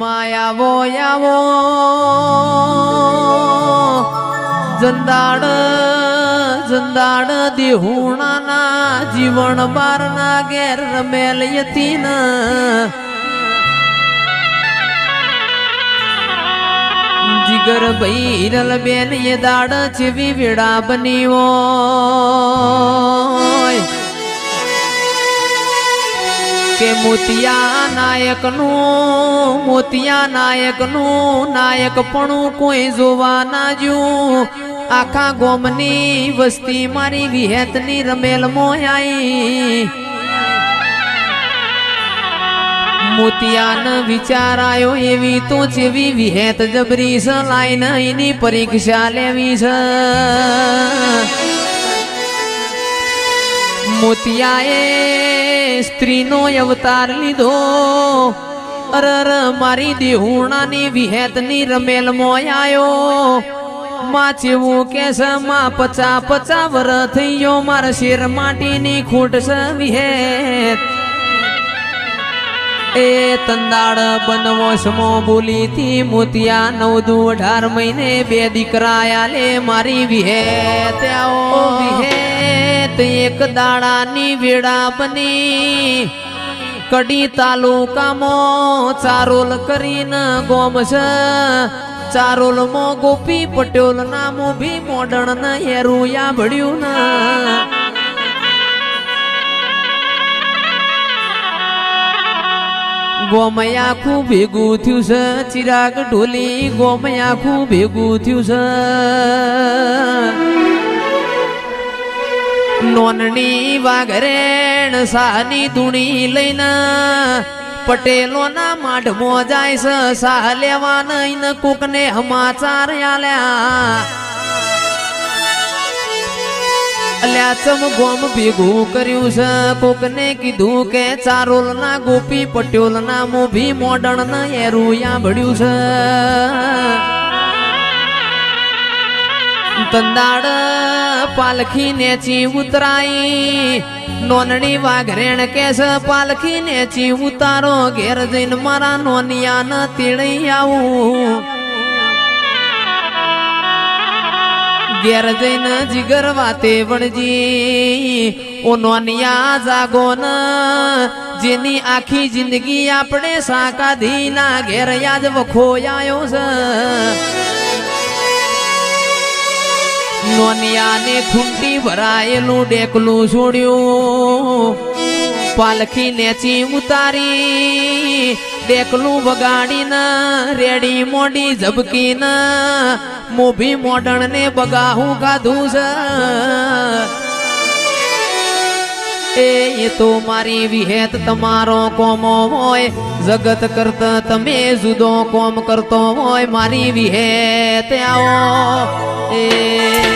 માયાવો આવો જંદાડ જંદાડ દેહુણાના જીવન બારના ઘેર રમેલ યતીન જીગર ભાઈ હિરલ બેન એ દાડ જેવી વેડા બની કે મોતિયા નાયકનું મોતિયા નાયકનું નાયક પણ કોઈ જોવા ના જ્યું. આખા ગોમની વસ્તી મારી વિહેતની રમેલ મોયાઈ. મોતિયાન વિચાર આયો એવી તો જેવી વિહેત જબરી છે, લાઈન એની પરીક્ષા લેવી છે. મોતિયાએ સ્ત્રીનો અવતાર લીધો. અરર મારી દેહુણાની વિહેતની રમેલ મોયાયો માં ચેવું કે છે માં પચા પચા વર થઈ ગયો મારા શેર માટીની ખૂટ છે વિહેત. એ તંદાળ બનવો સમો તી મોતિયા નવ દુ અઢાર મહિને બે દીકરા આલે મારી વિહે ત્યાઓ વિહે એક દાડાની વેળા બની. કડી તાલુકામાં ચારોલ કરીને ગોમ છે. ચારોલમાં ગોપી પટેલ નામો ભી મોડણ ને હેરુયા ભળ્યું ના. ગોમયા આખું ભેગું થયું છે, ચિરાગ ઢોલી ગોમયા આખું ભેગું થયું છે. નોનની વાઘરેણ સાની ધૂણી લઈને પટેલોના માઢમો જાય છે સાહ લેવા નહીં કોકને સમાચાર આલ્યા. અલ્યા ચમ ગોમ ભેગું કર્યું છે? કોકને કીધું કે ચારોલ ના ગોપી પટેલ ના મોભી મોડણ ના એરુયા ભળ્યું છે. તંદાડ પાલખી નેચી ઉતરાઈ. નોનડી વાઘરેણ કે છે પાલખી નેચી ઉતારો. ઘેર જઈને મારા નોનિયા ન તેડી આવું. ઘેર જઈને જીગર વાતે વણજી. ઓ નોનિયા જાગો ન. જેની આખી જિંદગી આપણે સાકાધી ના ઘેર યાદ વખો છે. નોનિયાને ખૂંટી ભરાયેલું ડેકલું છોડ્યું. પાલખી નેચી ઉતારી. ડેકલું વગાડીને, રેડી મોડી ઝબકીને, મોભી મોડણ ને બગાહું ખાધું છે. એ તો મારી વિહેત તમારો કોમો હોય, જગત કરતા તમે જુદો કોમ કરતો હોય, મારી વિહેત આવો. એ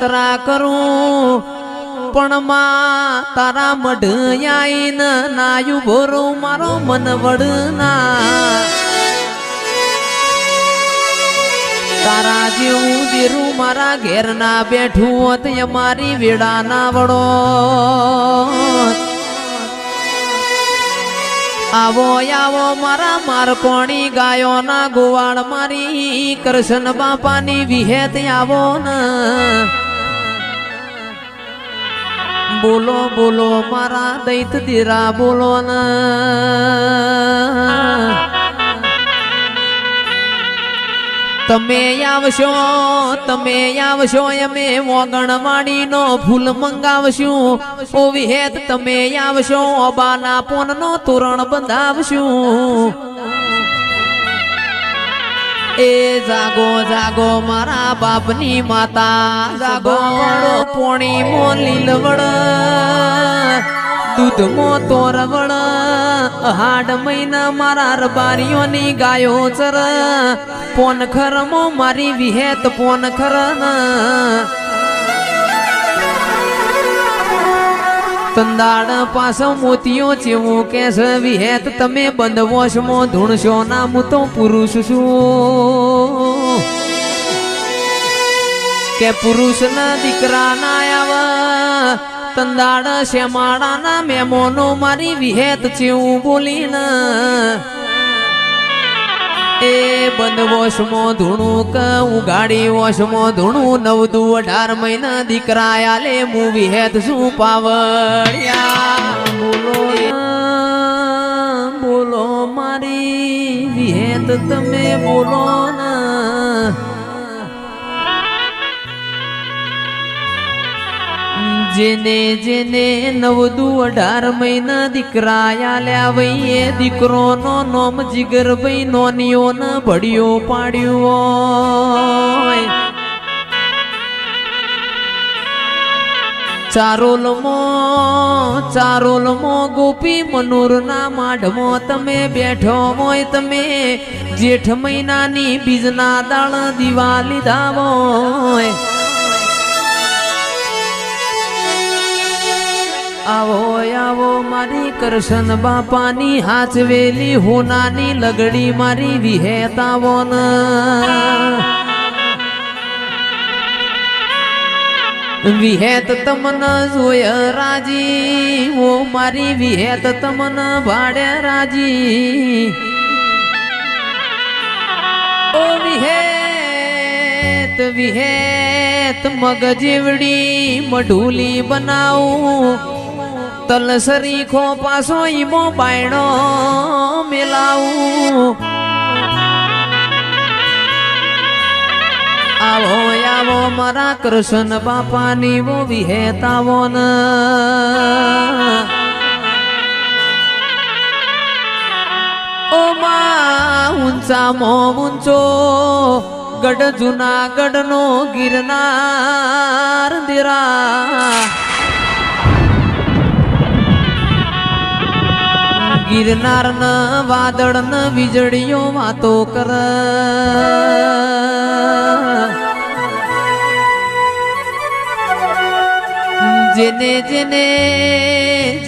જાત્રા કરું. પણ માં, તારા મઢ આઈને નાયું ભોરું મારો મન વડના તારા જેવું દેરું મારા ઘેર ના બેઠું હોત અમારી વેડા ના વડો આવો આવો, મારા મારકોણી ગાયો ના ગોવાળ મારી, કૃષ્ણ બાપાની વિહેત આવો ને. બોલો બોલો, મારા દૈત દીરા, બોલો તમે આવશો તમે આવશો અમે મોગણવાડી નો ફૂલ મંગાવશું. ઓવી હેત તમે આવશો, અબાના પોન નો તોરણ બંધાવશું. એ જાગો જાગો મારા બાપની માતા જાગો. પોણી મો લીલવડ દૂધમો તોરવડ હાડ મહિના મારા રબારીઓની ગાયો ચર પોન ખરમો મારી વિહેત પોન ખર તંદાડ પાછો મોતીઓ ચેવું કે છે વિહેત તમે બંધવોશમાં ધૂણશો ના હું તો પુરુષ છું. કે પુરુષ ના દીકરા ના આવા તંદાડ શ્યામાળા ના મેમોનો મારી વિહેત ચેવું બોલીને. એ બંધ વોશમો ધૂણું ક ઉગાડી વોશમો ધૂણું નવ દુ અઢાર મહિના દીકરા આલે મૂવી વિહેત શું પાવડિયા બોલો બોલો મારી વિહેત તમે બોલો જેને જેને નવદુ અઢાર મહિના દીકરા આલ્યા વૈયે દીકરો નો નોમ જીગર ભાઈ નોનીઓ ન ભડિયો પાડ્યો ચારોલમો ચારોલમો ગોપી મનુર ના માઢમો તમે બેઠો હોય તમે, જેઠ મહિનાની બીજના દાળ દીવા લીધા આવો આવો, મારી કરશન બાપાની હાચવેલી હોનાની લગડી મારી વિહેતાવો ન વિહેત તમન જોય રાજી, ઓ મારી વિહેત તમન ભાડે રાજી. ઓ વિહેત વિહેત મગજીવડી મઢુલી બનાવું. તલસરી ખો પાસો ઈમો બાયણો મેલાવું. આવો આવો, મારા કૃષ્ણ બાપાની વો વિહેતાવો ન ઓ માં, ઊંચા મો ઊંચો, ગઢ જુનાગઢ નો ગિરનાર દેરા. ગિરનાર ન વાદળ ન વીજળીઓ વાતો કર. જેને જેને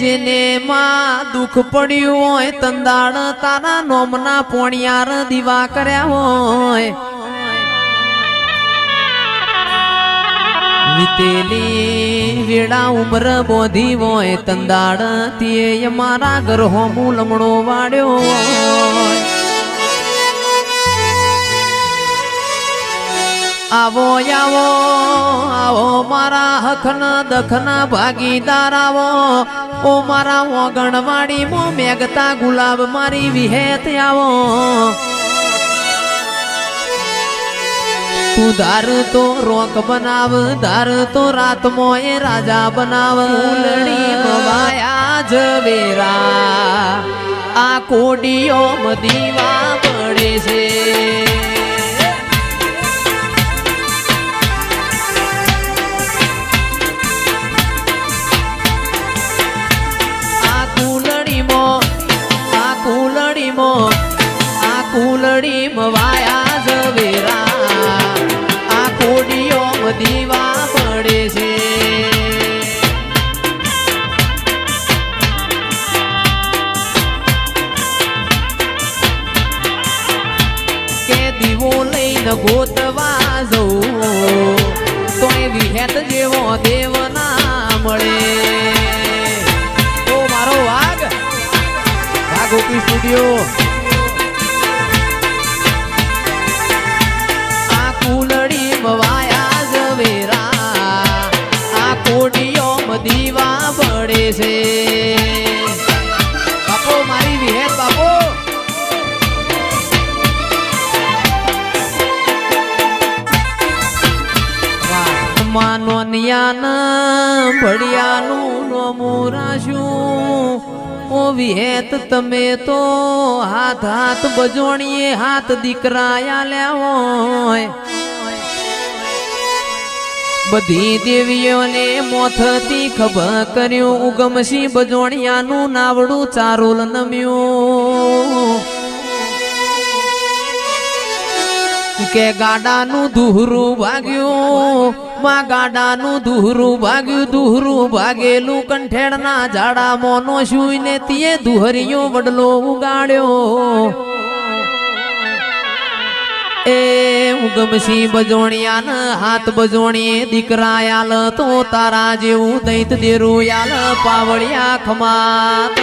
જેને માં દુઃખ પડ્યું હોય તંદાળ તારા નોમના પોણિયાર દીવા કર્યા હોય. વીતેલી વેળા ઉમર બોધી હોય તંદાડ તે મારા ગરહો લમણો વાડ્યો આવો આવો આવો મારા હખના દખના ભાગીદાર આવો. ઓ મારા ઓગણવાડી મો મેઘતા ગુલાબ મારી વિહેત આવો. તું ધાર તો રોક બનાવ, ધાર તો રાત મોય રાજા બનાવ. ઉલડી મવાયા જવેરા આ કોડીઓ મદીવા પડે છે. પડે છે. કે દીવો લઈને ગોતવા જવું, તોય વિહેત જેવો દેવ ના મળે. ઓ મારો વાઘ વાઘોકી સ્ટુડિયો. માનો ભળિયાનું નોમું રાશું ઓ વિહેત તમે તો હાથ હાથ બજોણીએ હાથ દીકરા આલ્યા હોય. બધી દેવીઓને મોથથી ખબર કર્યું. ઉગમસી બજોણિયાનું નાવડું ચારોલ નમ્યું. કે ગાડાનું દુહરું ભાગ્યું માં ગાડાનું દુહરું ભાગ્યું દુહરું ભાગેલું કંઠેડના ઝાડા મોનો શુઈને તીએ દુહરિયો વડલો ઉગાડ્યો. એ ઉગમસિંહ બજોણિયાન, હાથ બજોણીએ દીકરા યાલ તો તારા જેવું દૈત દેરું યાલ પાવળિયા ખમાત